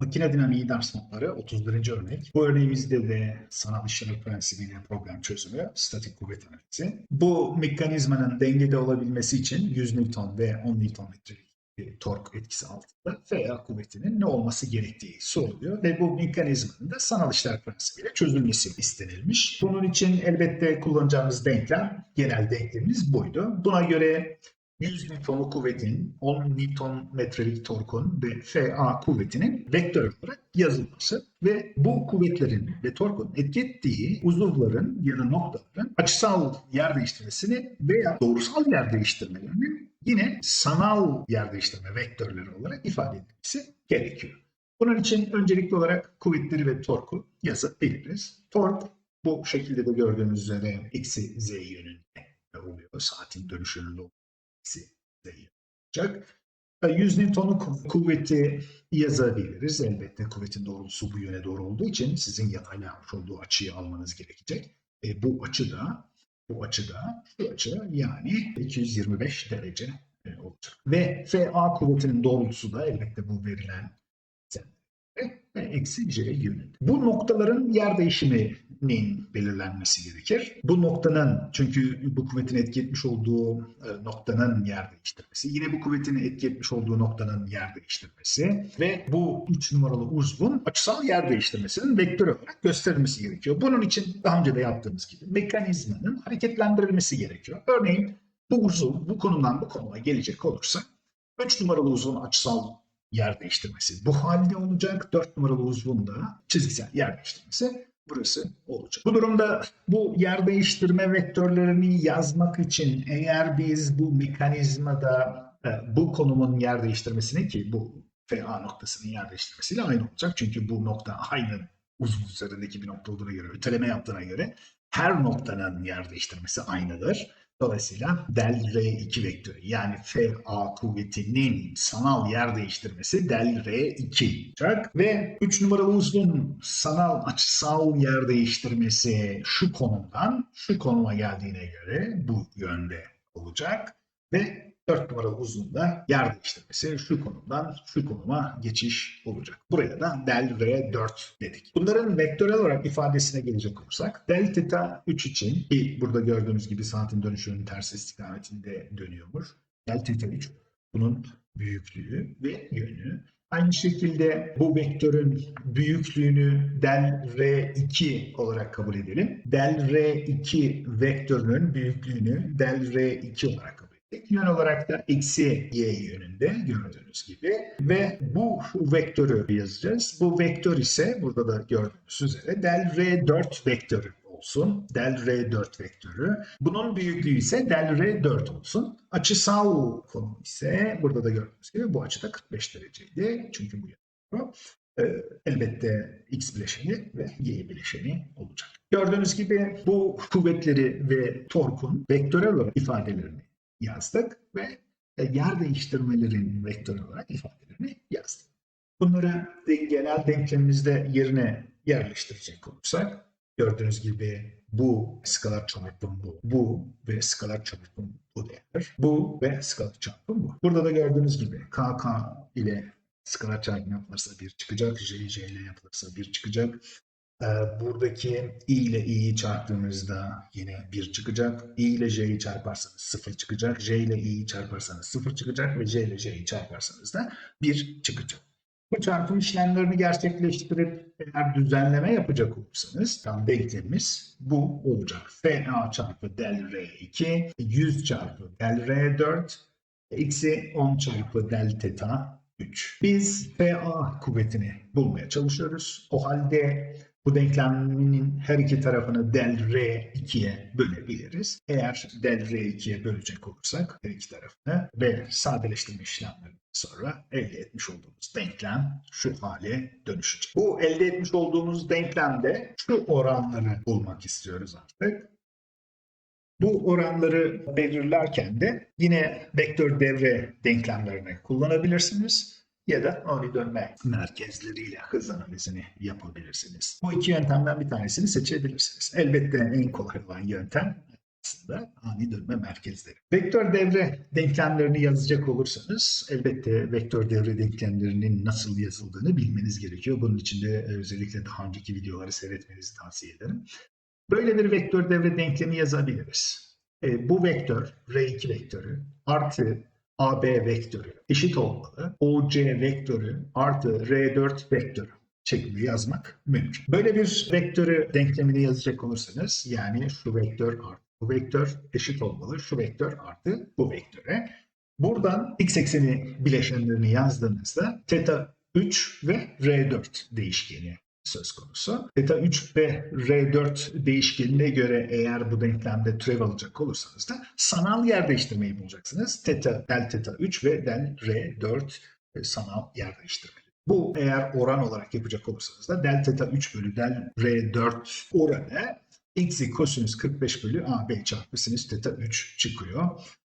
Makine dinamiği ders notları 31. örnek. Bu örneğimizde de sanal işlem prensibiyle problem çözümü, statik kuvvet analizi. Bu mekanizmanın dengede olabilmesi için 100 Newton ve 10 Newton metrelik bir tork etkisi altında FA kuvvetinin ne olması gerektiği soruluyor ve bu mekanizmanın da sanal işler prensibiyle çözülmesi istenilmiş. Bunun için elbette kullanacağımız denklem, genel denklemimiz buydu. Buna göre 100 Newton'lu kuvvetin 10 Newton metrelik torkun ve FA kuvvetinin vektör olarak yazılması ve bu kuvvetlerin ve torkun etki ettiği uzuvların ya da noktaların açısal yer değiştirmesini veya doğrusal yer değiştirmelerinin yine sanal yer değiştirme vektörleri olarak ifade edilmesi gerekiyor. Bunun için öncelikli olarak kuvvetleri ve torku yazabiliriz. Tork bu şekilde de gördüğünüz üzere eksi z yönünde oluyor. Saatin dönüş yönünde eksi z olacak. 100 Newton'luk kuvveti yazabiliriz. Elbette kuvvetin doğrultusu bu yöne doğru olduğu için sizin yatayla yapmış olduğu açıyı almanız gerekecek. E, bu açı da bu açıda şu açı yani 225 derece e, olacak. Ve FA kuvvetinin doğrultusu da elbette bu verilen eksi c yönünde. Bu noktaların yer değişiminin belirlenmesi gerekir. Bu noktanın çünkü bu kuvvetin etki etmiş olduğu e, noktanın yer değiştirmesi, yine bu kuvvetin etki etmiş olduğu noktanın yer değiştirmesi ve bu 3 numaralı uzvun açısal yer değiştirmesinin vektör olarak gösterilmesi gerekiyor. Bunun için daha önce de yaptığımız gibi mekanizmanın hareketlendirilmesi gerekiyor. Örneğin bu uzuv bu konumdan bu konuma gelecek olursa 3 numaralı uzvun açısal yer değiştirmesi bu halde olacak. 4 numaralı uzvun da çizgisel yer değiştirmesi burası olacak. Bu durumda bu yer değiştirme vektörlerini yazmak için eğer biz bu mekanizmada e, bu konumun yer değiştirmesini ki bu FA noktasının yer değiştirmesiyle aynı olacak. Çünkü bu nokta aynı uzun üzerindeki bir nokta olduğuna göre, öteleme yaptığına göre her noktanın yer değiştirmesi aynıdır. Dolayısıyla del R2 vektörü yani FA kuvvetinin sanal yer değiştirmesi del R2 olacak. Ve 3 numaralı uzvun sanal açısal yer değiştirmesi şu konumdan şu konuma geldiğine göre bu yönde olacak. Ve 4 numaralı uzunda yer değiştirmesi şu konumdan şu konuma geçiş olacak. Buraya da del R4 dedik. Bunların vektörel olarak ifadesine gelecek olursak del theta 3 için ki burada gördüğünüz gibi saatin dönüşünün ters istikametinde dönüyormuş. Del theta 3 bunun büyüklüğü ve yönü. Aynı şekilde bu vektörün büyüklüğünü del R2 olarak kabul edelim. Del R2 vektörünün büyüklüğünü del R2 olarak kabul edelim. Yön olarak da eksi y yönünde gördüğünüz gibi ve bu vektörü yazacağız. Bu vektör ise burada da gördüğünüz üzere del R4 vektörü olsun. Del R4 vektörü. Bunun büyüklüğü ise del R4 olsun. Açısal konum ise burada da gördüğünüz gibi bu açıda 45 dereceydi. Çünkü bu yapıyor. Ee, elbette x bileşeni ve y bileşeni olacak. Gördüğünüz gibi bu kuvvetleri ve torkun vektörel olarak ifadelerini yazdık ve e, yer değiştirmelerin vektörel olarak ifadelerini yazdık. Bunları genel denklemimizde yerine yerleştirecek olursak gördüğünüz gibi bu skalar çarpım bu, bu ve skalar çarpım bu değer. Bu ve skalar çarpım bu. Burada da gördüğünüz gibi KK ile skalar çarpım yapılırsa 1 çıkacak, J, J ile yapılırsa 1 çıkacak. Ee, buradaki i ile i'yi çarptığımızda yine 1 çıkacak. i ile j'yi çarparsanız 0 çıkacak. j ile i'yi çarparsanız 0 çıkacak ve j ile j'yi çarparsanız da 1 çıkacak. Bu çarpım işlemlerini gerçekleştirip eğer düzenleme yapacak olursanız tam denklemimiz bu olacak. FA çarpı del R2 100 çarpı del R4 eksi 10 çarpı del theta 3. Biz FA kuvvetini bulmaya çalışıyoruz. O halde bu denkleminin her iki tarafını del R2'ye bölebiliriz. Eğer del R2'ye bölecek olursak her iki tarafını ve sadeleştirme işlemlerinden sonra elde etmiş olduğumuz denklem şu hale dönüşecek. Bu elde etmiş olduğumuz denklemde şu oranları bulmak istiyoruz artık. Bu oranları belirlerken de yine vektör devre denklemlerini kullanabilirsiniz ya da ani dönme merkezleriyle hız analizini yapabilirsiniz. Bu iki yöntemden bir tanesini seçebilirsiniz. Elbette en kolay olan yöntem aslında ani dönme merkezleri. Vektör devre denklemlerini yazacak olursanız elbette vektör devre denklemlerinin nasıl yazıldığını bilmeniz gerekiyor. Bunun için de e, özellikle daha önceki videoları seyretmenizi tavsiye ederim. Böyle bir vektör devre denklemi yazabiliriz. E, bu vektör R2 vektörü artı AB vektörü eşit olmalı. OC vektörü artı R4 vektörü şeklinde yazmak mümkün. Böyle bir vektörü denklemini yazacak olursanız yani şu vektör artı bu vektör eşit olmalı. Şu vektör artı bu vektöre. Buradan x ekseni bileşenlerini yazdığınızda θ 3 ve R4 değişkeni söz konusu. Theta 3 ve R4 değişkenine göre eğer bu denklemde türev alacak olursanız da sanal yer değiştirmeyi bulacaksınız. Theta, del theta 3 ve del R4 e, sanal yer değiştirmeli. Bu eğer oran olarak yapacak olursanız da del theta 3 bölü del R4 oranı x'i kosinüs 45 bölü AB çarpı sinüs theta 3 çıkıyor.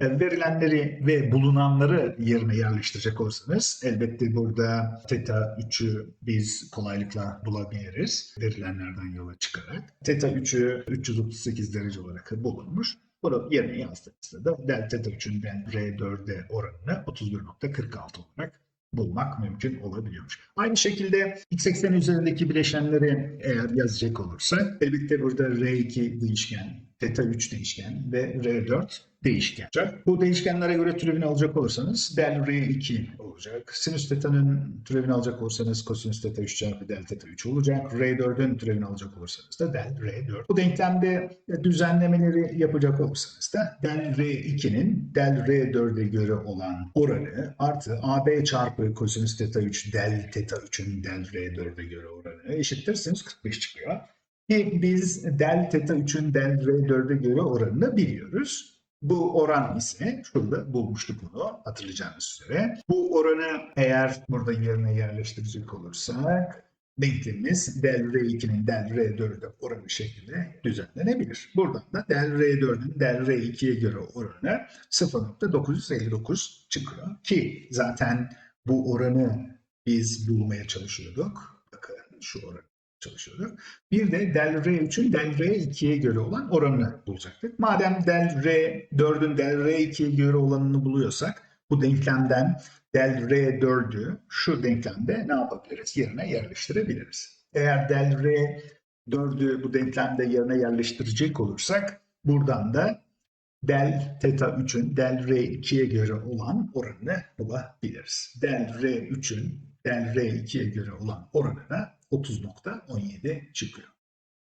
E, Verilenleri ve bulunanları yerine yerleştirecek olursanız elbette burada theta 3'ü biz kolaylıkla bulabiliriz verilenlerden yola çıkarak. Theta 3'ü 338 derece olarak bulunmuş. Bunu yerine yazdığımızda da del theta 3'ün del R4'e oranını 31.46 olarak bulmak mümkün olabiliyormuş. Aynı şekilde x ekseni üzerindeki bileşenleri eğer yazacak olursak elbette burada R2 değişken, theta 3 değişken ve R4 değişken. Bu değişkenlere göre türevini alacak olursanız del R2 olacak. Sinüs teta'nın türevini alacak olursanız kosinüs teta 3 çarpı del teta 3 olacak. R4'ün türevini alacak olursanız da del R4. Bu denklemde düzenlemeleri yapacak olursanız da del R2'nin del R4'e göre olan oranı artı AB çarpı kosinüs teta 3 del teta 3'ün del R4'e göre oranı eşittir sinüs 45 çıkıyor. Ki biz del teta 3'ün del R4'e göre oranını biliyoruz. Bu oran ise şurada bulmuştuk bunu hatırlayacağınız üzere. Bu oranı eğer burada yerine yerleştirecek olursak denklemimiz del R2'nin del R4'e oranı şeklinde düzenlenebilir. Buradan da del R4'ün del R2'ye göre oranı 0.959 çıkıyor. Ki zaten bu oranı biz bulmaya çalışıyorduk. Bakın şu oranı çalışıyorduk. Bir de del R3'ün del R2'ye göre olan oranını bulacaktık. Madem del R4'ün del R2'ye göre olanını buluyorsak bu denklemden del R4'ü şu denklemde ne yapabiliriz? Yerine yerleştirebiliriz. Eğer del R4'ü bu denklemde yerine yerleştirecek olursak buradan da del theta 3'ün del R2'ye göre olan oranını bulabiliriz. Del R3'ün del R2'ye göre olan oranına 30.17 çıkıyor.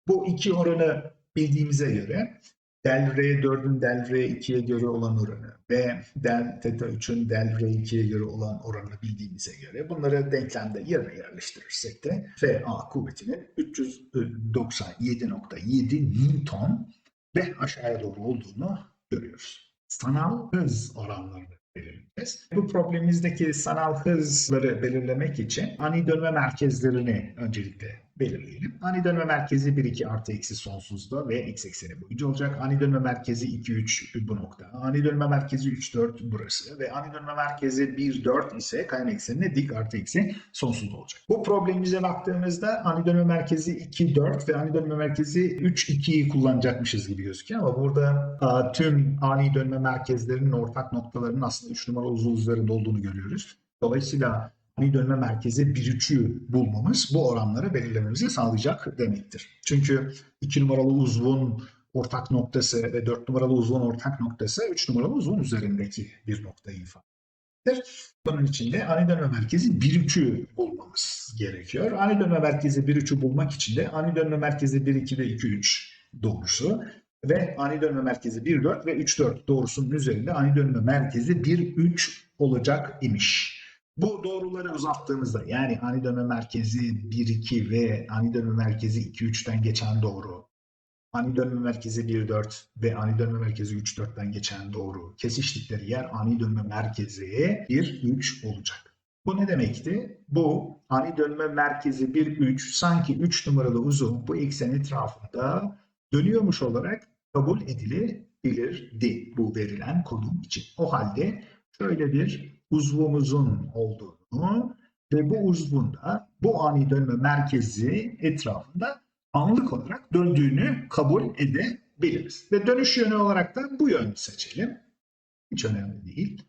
Bu iki oranı bildiğimize göre del R4'ün del R2'ye göre olan oranı ve del theta 3'ün del R2'ye göre olan oranını bildiğimize göre bunları denklemde yerine yerleştirirsek de FA kuvvetinin 397.7 Newton ve aşağıya doğru olduğunu görüyoruz. Sanal hız oranlarını belirleyeceğiz. Bu problemimizdeki sanal hızları belirlemek için ani dönme merkezlerini öncelikle belirleyelim. Ani dönme merkezi 1, 2 artı eksi sonsuzda ve x ekseni boyunca olacak. Ani dönme merkezi 2, 3 bu nokta. Ani dönme merkezi 3, 4 burası. Ve ani dönme merkezi 1, 4 ise kaynak eksenine dik artı eksi sonsuzda olacak. Bu problemimize baktığımızda ani dönme merkezi 2, 4 ve ani dönme merkezi 3, 2'yi kullanacakmışız gibi gözüküyor. Ama burada a, tüm ani dönme merkezlerinin ortak noktalarının aslında 3 numaralı uzun üzerinde olduğunu görüyoruz. Dolayısıyla ani dönme merkezi 1-3'ü bulmamız bu oranları belirlememizi sağlayacak demektir. Çünkü 2 numaralı uzvun ortak noktası ve 4 numaralı uzvun ortak noktası 3 numaralı uzvun üzerindeki bir noktayı ifade eder. Bunun için de ani dönme merkezi 1-3'ü bulmamız gerekiyor. Ani dönme merkezi 1-3'ü bulmak için de ani dönme merkezi 1-2 ve 2-3 doğrusu ve ani dönme merkezi 1-4 ve 3-4 doğrusunun üzerinde ani dönme merkezi 1-3 olacak imiş. Bu doğruları uzattığımızda yani ani dönme merkezi 1-2 ve ani dönme merkezi 2-3'ten geçen doğru, ani dönme merkezi 1-4 ve ani dönme merkezi 3-4'ten geçen doğru kesiştikleri yer ani dönme merkezi 1-3 olacak. Bu ne demekti? Bu ani dönme merkezi 1-3 sanki 3 numaralı uzun bu eksen etrafında dönüyormuş olarak kabul edilebilirdi bu verilen konum için. O halde şöyle bir uzvumuzun olduğunu ve bu uzvun da bu ani dönme merkezi etrafında anlık olarak döndüğünü kabul biliriz. Ve dönüş yönü olarak da bu yönü seçelim. Hiç önemli değil.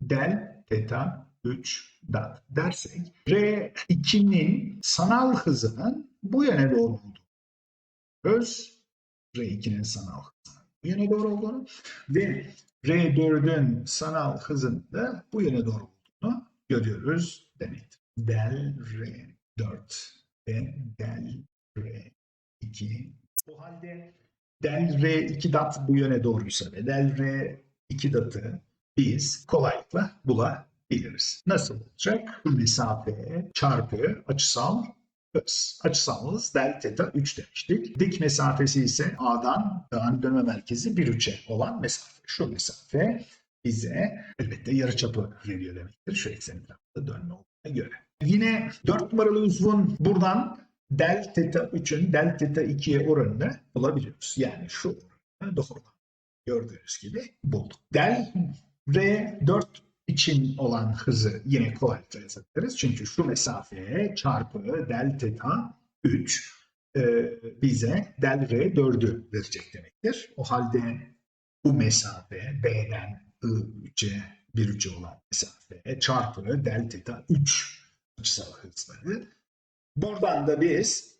Del teta 3 dat dersek R2'nin sanal hızının bu yöne doğru olduğunu görüyoruz. R2'nin sanal hızının bu yöne doğru olduğunu ve R4'ün sanal hızının da bu yöne doğru olduğunu görüyoruz demektir. Del R4 ve del R2 o halde del R2 dat bu yöne doğruysa ve del R2 datı biz kolaylıkla bulabiliriz. Nasıl olacak? Bu mesafe çarpı açısal hız. Açısal hız del teta 3 demiştik. Dik mesafesi ise A'dan ani dönme merkezi 1 3'e olan mesafe. Şu mesafe bize elbette yarıçapı veriyor demektir. Şu eksen etrafında dönme olduğuna göre. Yine 4 numaralı uzvun buradan del teta 3'ün del teta 2'ye oranını bulabiliyoruz. Yani şu oranı doğru. Gördüğünüz gibi bulduk. Del R4 için olan hızı yine kolaylıkla yazabiliriz. Çünkü şu mesafeye çarpı del teta 3 e, bize del R4'ü verecek demektir. O halde bu mesafe B'den I3'e 1 3'e olan mesafe çarpı del teta 3 açısal hızları. Buradan da biz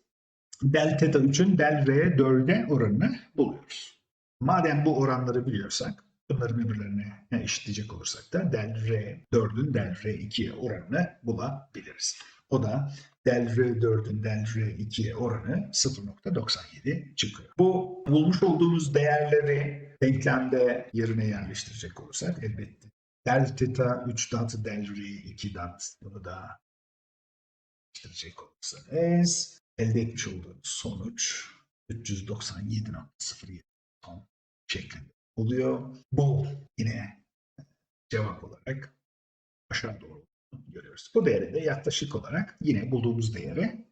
del teta 3'ün del R4'e oranını buluyoruz. Madem bu oranları biliyorsak bunları birbirlerine eşitleyecek olursak da del R4'ün del R2'ye oranını bulabiliriz. O da del R4'ün del R2'ye oranı 0.97 çıkıyor. Bu bulmuş olduğumuz değerleri denklemde yerine yerleştirecek olursak elbette del theta 3 dat del R2 dat bunu da yerleştirecek olursanız elde etmiş olduğumuz sonuç 397.07 ton şeklinde oluyor. Bu yine cevap olarak aşağı doğru görüyoruz. Bu değere de yaklaşık olarak yine bulduğumuz değere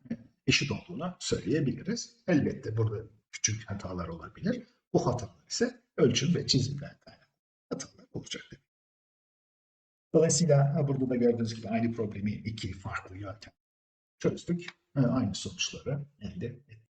eşit olduğunu söyleyebiliriz. Elbette burada küçük hatalar olabilir. Bu hatalar ise ölçüm ve çizimden kaynaklı hatalar olacak. Dolayısıyla burada da gördüğünüz gibi aynı problemi iki farklı yöntem çözdük. Aynı sonuçları elde ettik.